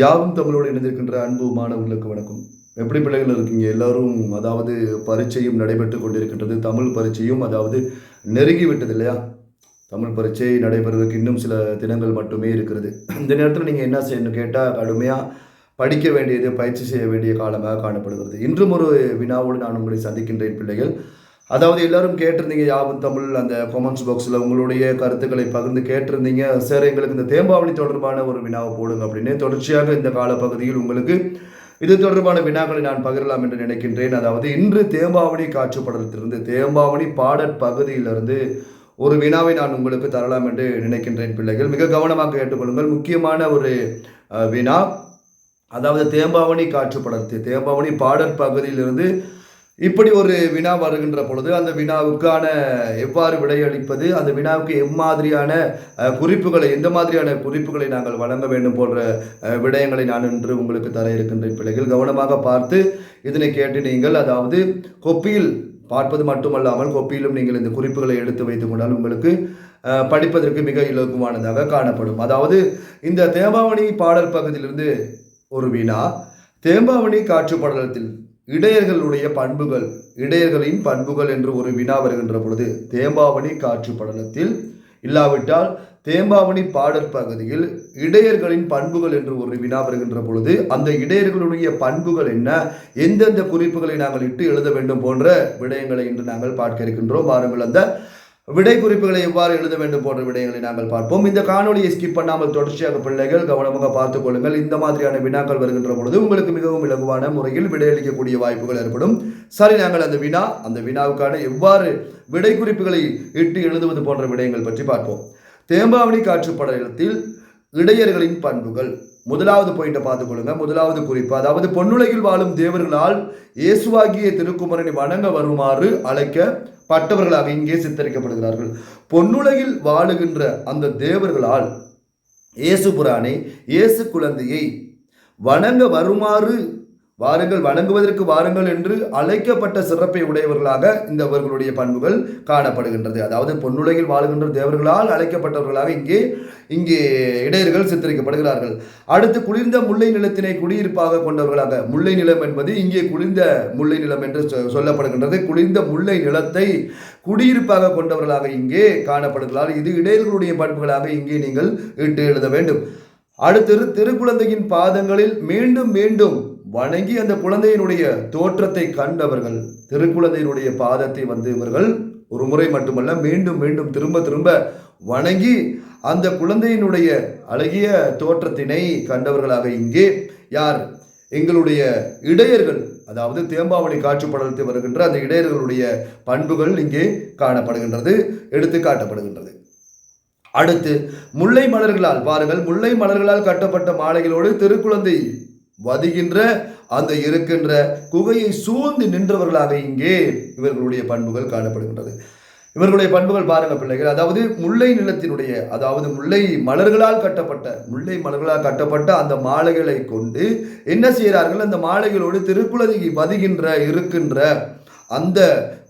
யாவும் தமிழோடு இணைந்திருக்கின்ற அன்பு மாணவர்களுக்கு வணக்கம். எப்படி பிள்ளைகள் இருக்கீங்க? எல்லாரும் அதாவது பரீட்சையும் நடைபெற்று கொண்டிருக்கின்றது. தமிழ் பரீட்சையும் அதாவது நெருங்கி விட்டது இல்லையா? தமிழ் பரீட்சை நடைபெறுவதற்கு இன்னும் சில தினங்கள் மட்டுமே இருக்கிறது. இந்த நேரத்தில் நீங்கள் என்ன செய்யணும் கேட்டால் கடுமையாக படிக்க வேண்டியது பயிற்சி செய்ய வேண்டிய காலமாக காணப்படுகிறது. இன்றும் ஒரு வினாவோடு நான் உங்களை சந்திக்கின்றேன் பிள்ளைகள். அதாவது எல்லாரும் கேட்டிருந்தீங்க யாவும் தமிழ் அந்த கொமெண்ட்ஸ் பாக்ஸில் உங்களுடைய கருத்துக்களை பகிர்ந்து கேட்டிருந்தீங்க. சார் எங்களுக்கு இந்த தேம்பாவளி தொடர்பான ஒரு வினாவை போடுங்க அப்படின்னு. தொடர்ச்சியாக இந்த காலப்பகுதியில் உங்களுக்கு இது தொடர்பான வினாக்களை நான் பகிரலாம் என்று நினைக்கின்றேன். அதாவது இன்று தேம்பாவணி காட்சிப்படத்திலிருந்து தேம்பாவணி பாடற் பகுதியிலிருந்து ஒரு வினாவை நான் உங்களுக்கு தரலாம் என்று நினைக்கின்றேன் பிள்ளைகள். மிக கவனமாக கேட்டுக்கொள்ளுங்கள். முக்கியமான ஒரு வினா. அதாவது தேம்பாவணி காட்சிப்படத்து தேம்பாவணி பாடற் பகுதியிலிருந்து இப்படி ஒரு வினா வருகின்ற பொழுது அந்த வினாவுக்கான எவ்வாறு விடையளிப்பது அந்த வினாவுக்கு எம்மாதிரியான குறிப்புகளை எந்த மாதிரியான குறிப்புகளை நாங்கள் வழங்க வேண்டும் போன்ற விடயங்களை நான் இன்று உங்களுக்கு தர இருக்கின்ற பிள்ளைகள். கவனமாக பார்த்து இதனை கேட்டு நீங்கள் அதாவது கொப்பியில் பார்ப்பது மட்டுமல்லாமல் கொப்பியிலும் நீங்கள் இந்த குறிப்புகளை எடுத்து வைத்துக் கொண்டால் உங்களுக்கு படிப்பதற்கு மிக இலகுவானதாக காணப்படும். அதாவது இந்த தேம்பாவணி பாடல் பகுதியிலிருந்து ஒரு வினா தேம்பாவணி காற்று படலத்தில் இடையர்களுடைய பண்புகள் இடையர்களின் பண்புகள் என்று ஒரு வினா வருகின்ற பொழுது தேம்பாவணி காற்று படலத்தில் இல்லாவிட்டால் தேம்பாவணி பாடற் பகுதியில் இடையர்களின் பண்புகள் என்று ஒரு வினா வருகின்ற பொழுது அந்த இடையர்களுடைய பண்புகள் என்ன எந்தெந்த குறிப்புகளை நாங்கள் இட்டு எழுத வேண்டும் போன்ற விடயங்களை இன்று நாங்கள் பார்க்க இருக்கின்றோம். வாருங்கள் அந்த விடை குறிப்புகளை எவ்வாறு எழுத வேண்டும் போன்ற விடயங்களை நாங்கள் பார்ப்போம். இந்த காணொலியை ஸ்கிப் பண்ணாமல் தொடர்ச்சியாக பிள்ளைகள் கவனமாக பார்த்துக் கொள்ளுங்கள். இந்த மாதிரியான வினாக்கள் வருகின்ற பொழுது உங்களுக்கு மிகவும் இலகுவான முறையில் விடையளிக்கக்கூடிய வாய்ப்புகள் ஏற்படும். சரி நாங்கள் அந்த வினா அந்த வினாவுக்கான எவ்வாறு விடை குறிப்புகளை இட்டு எழுதுவது போன்ற விடயங்கள் பற்றி பார்ப்போம். தேம்பாவணி காற்றுப்படலத்தில் இடையர்களின் பண்புகள். முதலாவது பாயிண்ட்டை பார்த்துக்கொள்ளுங்க. முதலாவது குறிப்பு அதாவது பொன்னுலகில் வாழும் தேவர்களால் இயேசுவாகிய திருக்குமரனை வணங்க வருமாறு அழைக்கப்பட்டவர்களாக இங்கே சித்தரிக்கப்படுகிறார்கள். பொன்னுலகில் வாழுகின்ற அந்த தேவர்களால் இயேசு புராணை இயேசு குழந்தையை வணங்க வருமாறு வாருங்கள் வணங்குவதற்கு வாருங்கள் என்று அழைக்கப்பட்ட சிறப்பை உடையவர்களாக இந்த அவர்களுடைய பண்புகள் காணப்படுகின்றது. அதாவது பொன்னுலகில் வாழுகின்ற தேவர்களால் அழைக்கப்பட்டவர்களாக இங்கே இங்கே இடையர்கள் சித்தரிக்கப்படுகிறார்கள். அடுத்து குளிர்ந்த முல்லை நிலத்தினை குடியிருப்பாக கொண்டவர்களாக முல்லை நிலம் என்பது இங்கே குளிர்ந்த முல்லை நிலம் என்று சொ- சொல்லப்படுகின்றது. குளிர்ந்த முல்லை நிலத்தை குடியிருப்பாக கொண்டவர்களாக இங்கே காணப்படுகிறார்கள் இது இடையர்களுடைய பண்புகளாக இங்கே நீங்கள் இட்டு எழுத வேண்டும். அடுத்து திருக்குழந்தையின் பாதங்களில் மீண்டும் மீண்டும் வணங்கி அந்த குழந்தையினுடைய தோற்றத்தை கண்டவர்கள் திருக்குழந்தையினுடைய பாதத்தை வந்து இவர்கள் ஒரு முறை மட்டுமல்ல மீண்டும் மீண்டும் திரும்ப திரும்ப வணங்கி அந்த குழந்தையினுடைய அழகிய தோற்றத்தினை கண்டவர்களாக இங்கே யார்? எங்களுடைய இடையர்கள் அதாவது தேம்பாவளி காட்சிப்படலத்தில் வருகின்ற அந்த இடையர்களுடைய பண்புகள் இங்கே காணப்படுகின்றது எடுத்து காட்டப்படுகின்றது. அடுத்து முல்லை மலர்களால் பாருங்கள் முல்லை மலர்களால் கட்டப்பட்ட மாலைகளோடு திருக்குழந்தை வதிகின்ற அந்த இருக்கின்ற குகையை சூழ்ந்து நின்றவர்களாக இங்கே இவர்களுடைய பண்புகள் காணப்படுகின்றது. இவர்களுடைய பண்புகள் பாருங்க பிள்ளைகள் அதாவது முல்லை நிலத்தினுடைய அதாவது முல்லை மலர்களால் கட்டப்பட்ட முல்லை மலர்களால் கட்டப்பட்ட அந்த மாலைகளை கொண்டு என்ன செய்கிறார்கள்? அந்த மாலைகளோடு திருக்குழந்தை வதிகின்ற இருக்கின்ற அந்த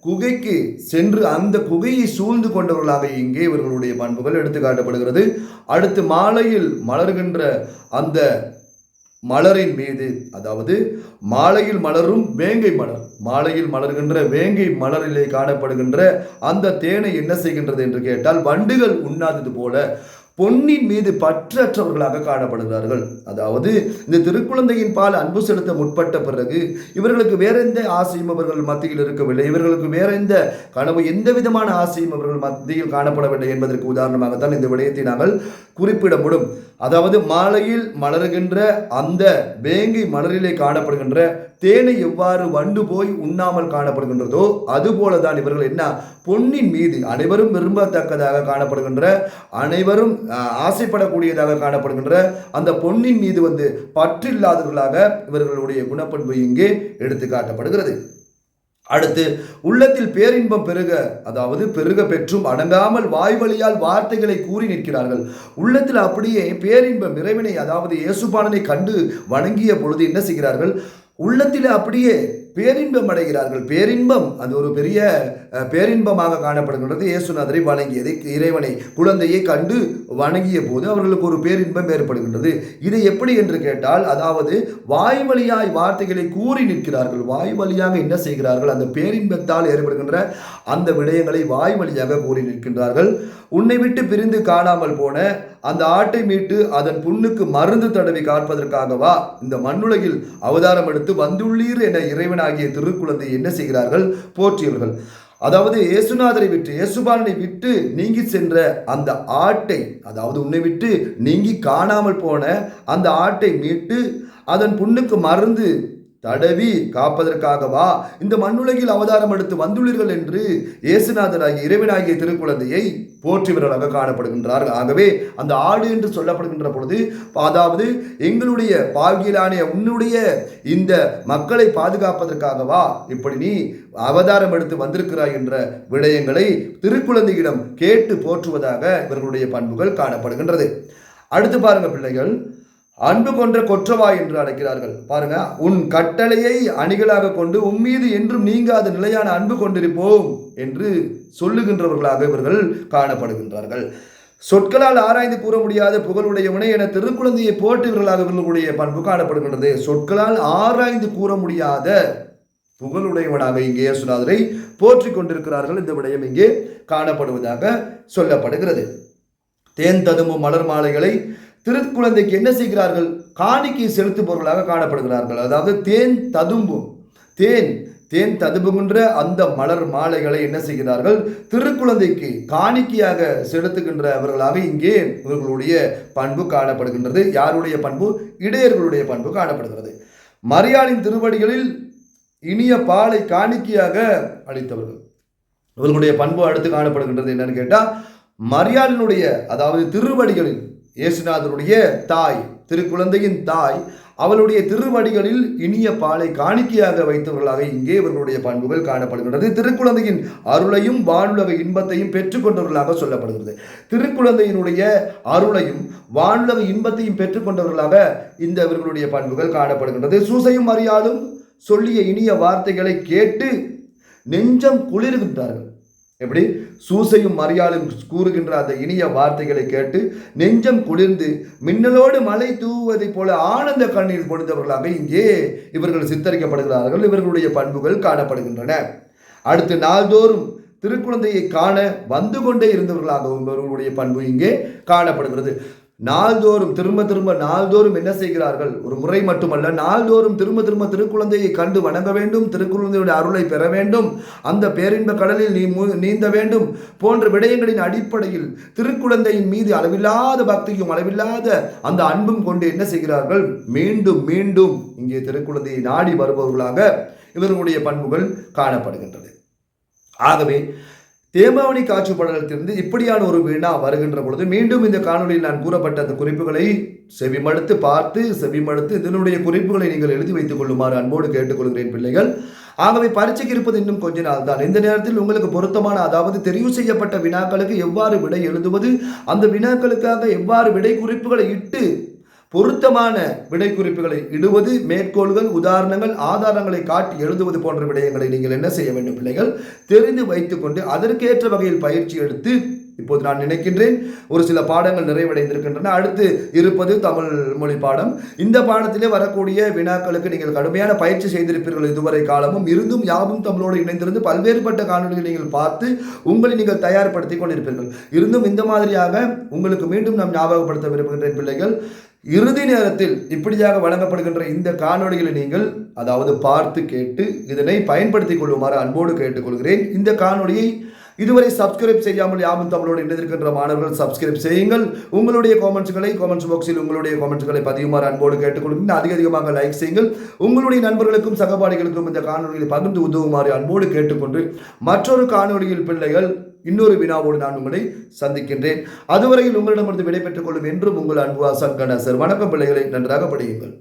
குகைக்கு சென்று அந்த குகையை சூழ்ந்து கொண்டவர்களாக இங்கே இவர்களுடைய பண்புகள் எடுத்து காட்டப்படுகிறது அடுத்து மாலையில் மலர்கின்ற அந்த மலரின் மீது அதாவது மாலையில் மலரும் வேங்கை மலர். மாலையில் மலர்கின்ற வேங்கை மலரிலே காணப்படுகின்ற அந்த தேனை என்ன செய்கின்றது என்று கேட்டால் வண்டுகள் உண்ணாதது போல பொன்னின் மீது பற்றற்றவர்களாக காணப்படுகிறார்கள். அதாவது இந்த திருக்குழந்தையின் பால் அன்பு செலுத்த முற்பட்ட பிறகு இவர்களுக்கு வேற எந்த ஆசையும் அவர்கள் மத்தியில் இருக்கவில்லை. இவர்களுக்கு வேற எந்த கனவு எந்த விதமான ஆசையும் அவர்கள் மத்தியில் காணப்படவில்லை என்பதற்கு உதாரணமாகத்தான் இந்த விடயத்தை நாங்கள் குறிப்பிட முடியும். அதாவது மாலையில் மலருகின்ற அந்த வேங்கை மலரிலே காணப்படுகின்ற தேனை எவ்வாறு வண்டு போய் உண்ணாமல் காணப்படுகின்றதோ அதுபோல தான் இவர்கள் என்ன பொன்னின் மீது அனைவரும் விரும்பத்தக்கதாக காணப்படுகின்ற அனைவரும் ஆசைப்படக்கூடியதாக காணப்படுகின்ற அந்த பொன்னின் மீது வந்து பற்றில்லாதவர்களாக இவர்களுடைய குணப்பண்பு இங்கே எடுத்து காட்டப்படுகிறது அடுத்து உள்ளத்தில் பேரின்பம் பெருக அதாவது பெருக பெற்றும் அடங்காமல் வாய் வழியால் வார்த்தைகளை கூறி நிற்கிறார்கள். உள்ளத்தில் அப்படியே பேரின்பம் இறைவனை அதாவது இயேசுபானனை கண்டு வணங்கிய பொழுது என்ன செய்கிறார்கள்? உள்ளத்தில் அப்படியே பேரின்பம் அடைகிறார்கள். பேரின்பம் அது ஒரு பெரிய பேரின்பமாக காணப்படுகின்றது. இயேசுநாதரை வணங்கியதை இறைவனை குழந்தையை கண்டு வணங்கிய போது அவர்களுக்கு ஒரு பேரின்பம் ஏற்படுகின்றது. இது எப்படி என்று கேட்டால் அதாவது வாய் வழியாய் வார்த்தைகளை கூறி நிற்கிறார்கள். வாய் வழியாக என்ன செய்கிறார்கள்? அந்த பேரின்பத்தால் ஏற்படுகின்ற அந்த விடயங்களை வாய் வழியாக கூறி நிற்கின்றார்கள். உன்னை விட்டு பிரிந்து காணாமல் போன அந்த ஆட்டை மீட்டு அதன் புண்ணுக்கு மருந்து தடவி காப்பதற்காகவா இந்த மண்ணுலகில் அவதாரம் எடுத்து வந்துள்ளீர் என ஆகிய திருக்குழந்தை என்ன செய்கிறார்கள்? போற்றியவர்கள். அதாவது இயேசுநாதரை விட்டு இயேசுபாலனை விட்டு நீங்கி சென்ற அந்த ஆட்டை அதாவது உன்னை விட்டு நீங்கி காணாமல் போன அந்த ஆட்டை மீட்டு அதன் புண்ணுக்கு மருந்து தடவி காப்பதற்காகவா இந்த மண்ணுலகில் அவதாரம் எடுத்து வந்துள்ளீர்கள் என்று இயேசுநாதராகிய இறைவனாகிய திருக்குழந்தையை போற்றியவர்களாக காணப்படுகின்றார்கள். ஆகவே அந்த ஆடு என்று சொல்லப்படுகின்ற பொழுது அதாவது எங்களுடைய பாகியலான உன்னுடைய இந்த மக்களை பாதுகாப்பதற்காகவா இப்படி நீ அவதாரம் எடுத்து வந்திருக்கிறாய் என்ற விடயங்களை திருக்குழந்தையிடம் கேட்டு போற்றுவதாக இவர்களுடைய பண்புகள் காணப்படுகின்றது. அடுத்து பாருங்க பிள்ளைகள் அன்பு கொன்ற கொற்றவா என்று அழைக்கிறார்கள். பாருங்க உன் கட்டளையை அணிகளாக கொண்டு உன் மீது என்றும் நீங்காத நிலையான அன்பு கொண்டிருப்போம் என்று சொல்லுகின்றவர்களாக இவர்கள் காணப்படுகின்றார்கள். சொற்களால் ஆராய்ந்து கூற முடியாத புகழுடையவனே என திருக்குழந்தையை போற்றுகிறவர்களாக இவர்களுடைய பண்பு காணப்படுகின்றது. சொற்களால் ஆராய்ந்து கூற முடியாத புகழுடையவனாக இங்கே இயேசுநாதரை போற்றிக் கொண்டிருக்கிறார்கள். இந்த விடயம் இங்கே காணப்படுவதாக சொல்லப்படுகிறது. தேன் ததும்பும் மலர் மாலைகளை திருக்குழந்தைக்கு என்ன செய்கிறார்கள்? காணிக்கை செலுத்துபவர்களாக காணப்படுகிறார்கள். அதாவது தேன் ததும்பும். தேன் தேன் ததும்புகின்ற அந்த மலர் மாலைகளை என்ன செய்கிறார்கள்? திருக்குழந்தைக்கு காணிக்கையாக செலுத்துகின்றவர்களாக இங்கே இவர்களுடைய பண்பு காணப்படுகின்றது. யாருடைய பண்பு? இடையர்களுடைய பண்பு காணப்படுகிறது. மரியாளின் திருவடிகளில் இனிய பாலை காணிக்கையாக அளித்தவர்கள். இவர்களுடைய பண்பு அடுத்து காணப்படுகின்றது என்னன்னு கேட்டால் மரியாளினுடைய அதாவது திருவடிகளில் இயேசுநாதருடைய தாய் திருக்குழந்தையின் தாய் அவளுடைய திருவடிகளில் இனிய பாலை காணிக்கையாக வைத்தவர்களாக இங்கே இவர்களுடைய பண்புகள் காணப்படுகின்றது. திருக்குழந்தையின் அருளையும் வானுலக இன்பத்தையும் பெற்றுக்கொண்டவர்களாக சொல்லப்படுகிறது. திருக்குழந்தையினுடைய அருளையும் வானுலக இன்பத்தையும் பெற்றுக்கொண்டவர்களாக இந்த இவர்களுடைய பண்புகள் காணப்படுகின்றது. சூசையும் அறியாலும் சொல்லிய இனிய வார்த்தைகளை கேட்டு நெஞ்சம் குளிர்கின்றார்கள். எப்படி? சூசையும் மரியாளும் கூறுகின்ற அந்த இனிய வார்த்தைகளை கேட்டு நெஞ்சம் குளிர்ந்து மின்னலோடு மலை தூவுவதைப் போல ஆனந்த கண்ணீர் பொழுந்தவர்களாக இங்கே இவர்கள் சித்தரிக்கப்படுகிறார்கள். இவர்களுடைய பண்புகள் காணப்படுகின்றன. அடுத்து நாள்தோறும் திருக்குழந்தையை காண வந்து கொண்டே இருந்தவர்களாகவும் இவர்களுடைய பண்பு இங்கே காணப்படுகிறது. நாள்தோறும் திரும்ப திரும்ப நாள்தோறும் என்ன செய்கிறார்கள்? ஒரு முறை மட்டுமல்ல நாள்தோறும் திரும்ப திரும்ப திருக்குழந்தையை கண்டு வணங்க வேண்டும் திருக்குழந்தையுடைய அருளை பெற வேண்டும் அந்த பேரின்ப கடலில் நீ நீந்த வேண்டும் போன்ற விடயங்களின் அடிப்படையில் திருக்குழந்தையின் மீது அளவில்லாத பக்தியும் அளவில்லாத அந்த அன்பும் கொண்டு என்ன செய்கிறார்கள்? மீண்டும் மீண்டும் இங்கே திருக்குழந்தையை நாடி வருபவர்களாக இவர்களுடைய பண்புகள் காணப்படுகின்றது. ஆகவே தேமாவணி காட்சி படலத்திலிருந்து இப்படியான ஒரு வினா வருகின்ற பொழுது மீண்டும் இந்த காணொளியில் நான் கூறப்பட்ட அந்த குறிப்புகளை செவிமடுத்து பார்த்து செவிமடுத்து இதனுடைய குறிப்புகளை நீங்கள் எழுதி வைத்துக் கொள்ளுமாறு அன்போடு கேட்டுக்கொள்கிறேன் பிள்ளைகள். ஆகவே பரீட்சைக்கு இருப்பது இன்னும் கொஞ்ச நாள் தான் இந்த நேரத்தில் உங்களுக்கு பொருத்தமான அதாவது தெரிவு செய்யப்பட்ட வினாக்களுக்கு எவ்வாறு விடை எழுதுவது அந்த வினாக்களுக்காக எவ்வாறு விடை குறிப்புகளை இட்டு பொருத்தமான விடை குறிப்புகளை இடுவது மேற்கோள்கள் உதாரணங்கள் ஆதாரங்களை காட்டி எழுதுவது போன்ற விடயங்களை நீங்கள் என்ன செய்ய வேண்டும் பிள்ளைகள்? தெரிந்து வைத்துக்கொண்டு அதற்கேற்ற வகையில் பயிற்சி எடுத்து இப்போது நான் நினைக்கின்றேன் ஒரு சில பாடங்கள் நிறைவடைந்திருக்கின்றன. அடுத்து இருப்பது தமிழ் மொழி பாடம். இந்த பாடத்திலே வரக்கூடிய வினாக்களுக்கு நீங்கள் கடுமையான பயிற்சி செய்திருப்பீர்கள். இதுவரை காலமும் இருந்தும் யாவும் தமிழோடு இணைந்திருந்து பல்வேறுபட்ட காணொலிகளை நீங்கள் பார்த்து உங்களை நீங்கள் தயார்படுத்திக் கொண்டிருப்பீர்கள். இருந்தும் இந்த மாதிரியாக உங்களுக்கு மீண்டும் நாம் ஞாபகப்படுத்த விரும்புகின்றேன் பிள்ளைகள். இறுதி நேரத்தில் இப்படியாக வழங்கப்படுகின்ற இந்த காணொளிகளை நீங்கள் அதாவது பார்த்து கேட்டு இதனை பயன்படுத்திக் கொள்ளுமாறு அன்போடு கேட்டுக்கொள்கிறேன். இந்த காணொளியை இதுவரை சப்ஸ்கிரைப் செய்யாமல் யாமும் தமிழோடு இணைந்திருக்கின்ற மாணவர்கள் சப்ஸ்கிரைப் செய்யுங்கள். உங்களுடைய காமெண்ட்ஸ்களை காமெண்ட்ஸ் பாக்ஸில் உங்களுடைய காமெண்ட்ஸ்களை பதிவுமாறு அன்போடு கேட்டுக்கொள்கிறேன். அதிக அதிகமாக லைக் செய்யுங்கள். உங்களுடைய நண்பர்களுக்கும் சகபாடிகளுக்கும் இந்த காணொலிகளை பகிர்ந்து உதவுமாறு அன்போடு கேட்டுக்கொண்டு மற்றொரு காணொலியில் பிள்ளைகள் இன்னொரு வினாவோடு நான் உங்களை சந்திக்கின்றேன். அதுவரையில் உங்களிடமிருந்து விடைபெற்றுக் கொள்ளும் என்றும் உங்கள் அன்பு அசன் கணேசர் வணக்கம் பிள்ளைகளை நன்றாக படியுங்கள்.